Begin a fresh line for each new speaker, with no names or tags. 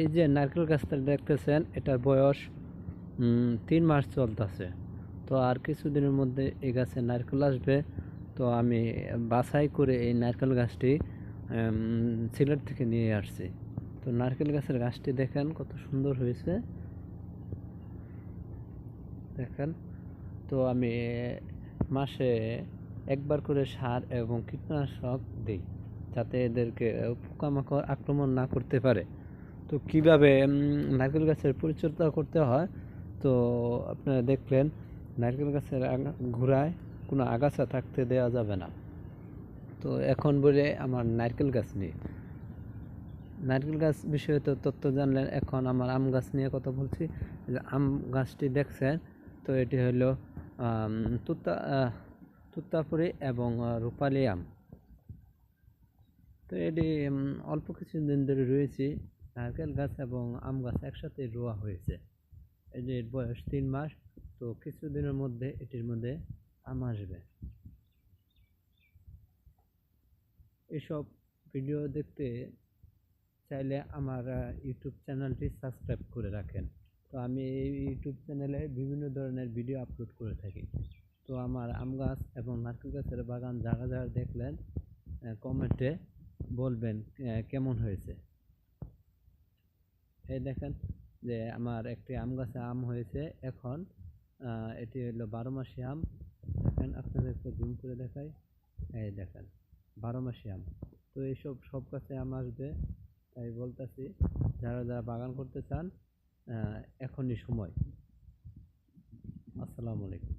এই যে নারকেল গাছটা দেখতেছেন, এটার বয়স তিন মাস চলতেছে। তো আর কিছুদিনের মধ্যে এই গাছে নারকেল আসবে। তো আমি বাছাই করে এই নারকেল গাছটি সিলেট থেকে নিয়ে আসছি। তো নারকেল গাছের গাছটি দেখেন কত সুন্দর হয়েছে। দেখেন, তো আমি মাসে একবার করে সার এবং কীটনাশক দিই, যাতে এদেরকে পোকামাকড় আক্রমণ না করতে পারে। তো কীভাবে নারকেল গাছের পরিচর্যা করতে হয়? তো আপনারা দেখলেন নারকেল গাছের ঘোড়ায় কোনো আগাছা থাকতে দেওয়া যাবে না। তো এখন বলে আমার নারকেল গাছ নিয়ে। নারকেল গাছ বিষয়ে তো তথ্য জানলেন এখন আমার আম গাছ নিয়ে কথা বলছি। যে আম গাছটি দেখছেন তো এটি হলো তুতা আহ, তুতাপুরি এবং রূপালি আম। তো এটি অল্প কিছুদিন ধরে রয়েছে। নারকেল গাছ এবং আম গাছ একসাথে রোয়া হয়েছে। এই যে বয়স তিন মাস, তো কিছুদিনের মধ্যে এটির মধ্যে আম আসবে। এসব ভিডিও দেখতে চাইলে আমার ইউটিউব চ্যানেলটি সাবস্ক্রাইব করে রাখেন। তো আমি এই ইউটিউব চ্যানেলে বিভিন্ন ধরনের ভিডিও আপলোড করে থাকি। তো আমার আম গাছ এবং নারকেল গাছের বাগান জায়গা জায়গা দেখলেন কমেন্টে বলবেন কেমন হয়েছে। এই দেখেন যে আমার একটি আম গাছে আম হয়েছে এখন এটি হলো বারো মাসি আম। দেখেন আপনাদেরকে জুম করে দেখাই। এই দেখেন, বারো মাসি আম। তো এইসব সব গাছে আম আসবে, তাই বলতেছি, যারা যারা বাগান করতে চান এখনই সময়। আসসালামু আলাইকুম।